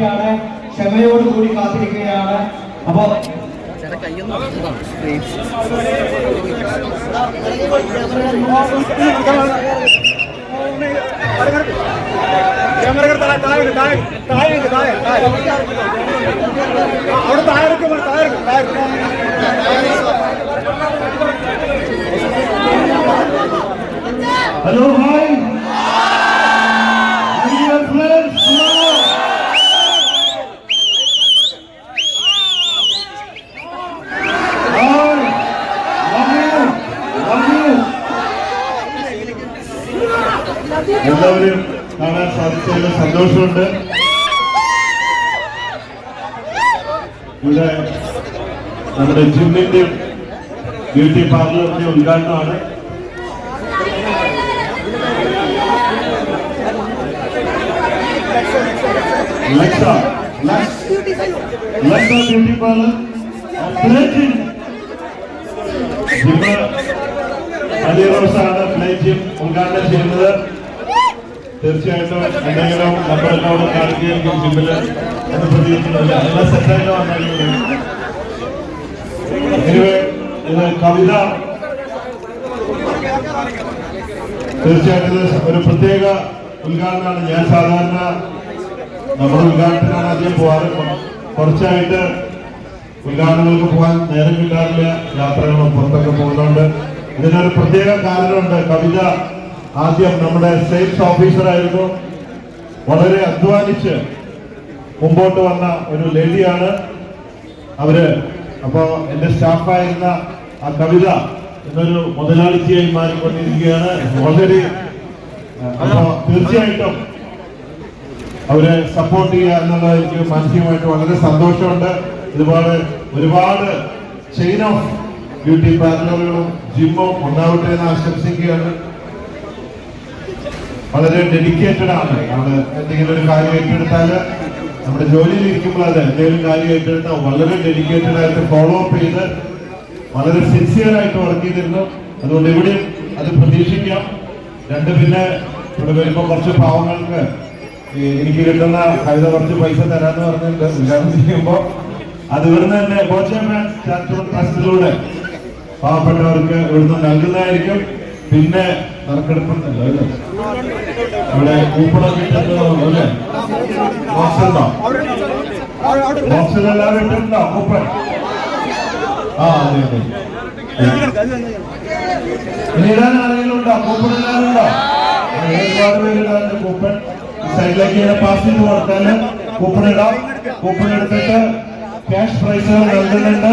കാത്തിരിക്കുകയാണ് ക്ഷമയോടുകൂടി കാത്തിരിക്കുകയാണ്. അപ്പോൾ അവിടെ താഴെ താഴെ താഴെ ഹലോ ഹായ്. ലവ് യു കാണാൻ സാധിച്ചതിൽ സന്തോഷമുണ്ട്. ഇവിടെ നമ്മുടെ ജിമ്മിന്റെ ബ്യൂട്ടി പാർലറിന്റെ ഉദ്ഘാടനമാണ്. ലക്ഷ Parlor, പ്ലേറ്റിംഗ് ജിമ്മ് അലി റോസാണ് പ്ലേറ്റിംഗ് ഉദ്ഘാടനം ചെയ്യുന്നത്. തീർച്ചയായിട്ടും എന്തെങ്കിലും നമ്മളെല്ലാം കാണിക്കുകയായിരിക്കും ജിമ്മിൽ എന്ന് പ്രതീക്ഷിക്കുന്നില്ല എല്ലാം സെറ്റായിട്ട് കവിത. തീർച്ചയായിട്ടും ഒരു പ്രത്യേക ഉദ്ഘാടനമാണ്. ഞാൻ സാധാരണ നമ്മുടെ ഉദ്ഘാടനത്തിനാണ് അധികം പോവാറ് കുറച്ചായിട്ട് ഉദ്ഘാടനങ്ങൾക്ക് പോകാൻ നേരം കിട്ടാറില്ല. യാത്രകളും പുറത്തൊക്കെ പോകുന്നുണ്ട് ഇതിനൊരു പ്രത്യേക കാരണമുണ്ട് കവിത ആദ്യം നമ്മുടെ സെയിൽസ് ഓഫീസറായിരുന്നു വളരെ അധ്വാനിച്ച് മുമ്പോട്ട് വന്ന ഒരു ലേഡിയാണ് അവർ. അപ്പോ എന്റെ സ്റ്റാഫായിരുന്ന ആ കവിത എന്നൊരു മുതലാളിത്തിയായി മാറിക്കൊണ്ടിരിക്കുകയാണ്. വളരെ അപ്പോ തീർച്ചയായിട്ടും അവരെ സപ്പോർട്ട് ചെയ്യുക എന്നുള്ളത് എനിക്ക് മാനസികമായിട്ട് വളരെ സന്തോഷമുണ്ട്. ഇതുപോലെ ഒരുപാട് ചെയിൻ ഓഫ് ബ്യൂട്ടി പാർലറുകളും ജിമ്മും ഉണ്ടാവട്ടെ എന്ന് ആശംസിക്കുകയാണ്. വളരെ ഡെഡിക്കേറ്റഡ് ആണ്. നമ്മൾ എന്തെങ്കിലും ഒരു കാര്യം ഏറ്റെടുത്താൽ നമ്മുടെ ജോലിയിൽ ഇരിക്കുമ്പോൾ അത് എന്തെങ്കിലും കാര്യം ഏറ്റെടുത്താൽ വളരെ ഡെഡിക്കേറ്റഡ് ആയിട്ട് ഫോളോ അപ്പ് ചെയ്ത് വളരെ സിൻസിയർ ആയിട്ട് വർക്ക് ചെയ്തിരുന്നു. അതുകൊണ്ട് ഇവിടെയും അത് പ്രതീക്ഷിക്കാം. രണ്ട് പിന്നെ ഇവിടെ വരുമ്പോൾ കുറച്ച് പാവങ്ങൾക്ക് എനിക്ക് കിട്ടുന്ന കവിത കുറച്ച് പൈസ തരാന്ന് പറഞ്ഞിട്ട് ഉദ്ഘാടനം ചെയ്യുമ്പോൾ അത് ഇവിടുന്ന് തന്നെ ട്രസ്റ്റിലൂടെ പാവപ്പെട്ടവർക്ക് ഇവിടുന്ന് നൽകുന്നതായിരിക്കും. പിന്നെ നറുക്കെടുപ്പുണ്ടല്ലോ അല്ലേ? ഇവിടെ കൂപ്പണം കിട്ടുന്നതോ അല്ലേ? ബോക്സ് ഉണ്ടോ? ബോക്സിൽ കൂപ്പൺ? ആ അതെ അതെ. ഇടാൻ ആരെങ്കിലും ഉണ്ടോ? കൂപ്പൺ ഇടാനും ഉണ്ടോ? ഒരുപാട് കൂപ്പൺ. സൈഡിലേക്ക് ഇങ്ങനെ പാസ് ചെയ്ത് കൊടുത്താൽ കൂപ്പൺ ഇടാം. കൂപ്പൺ എടുത്തിട്ട് ക്യാഷ് പ്രൈസുകൾ നൽകുന്നുണ്ട്.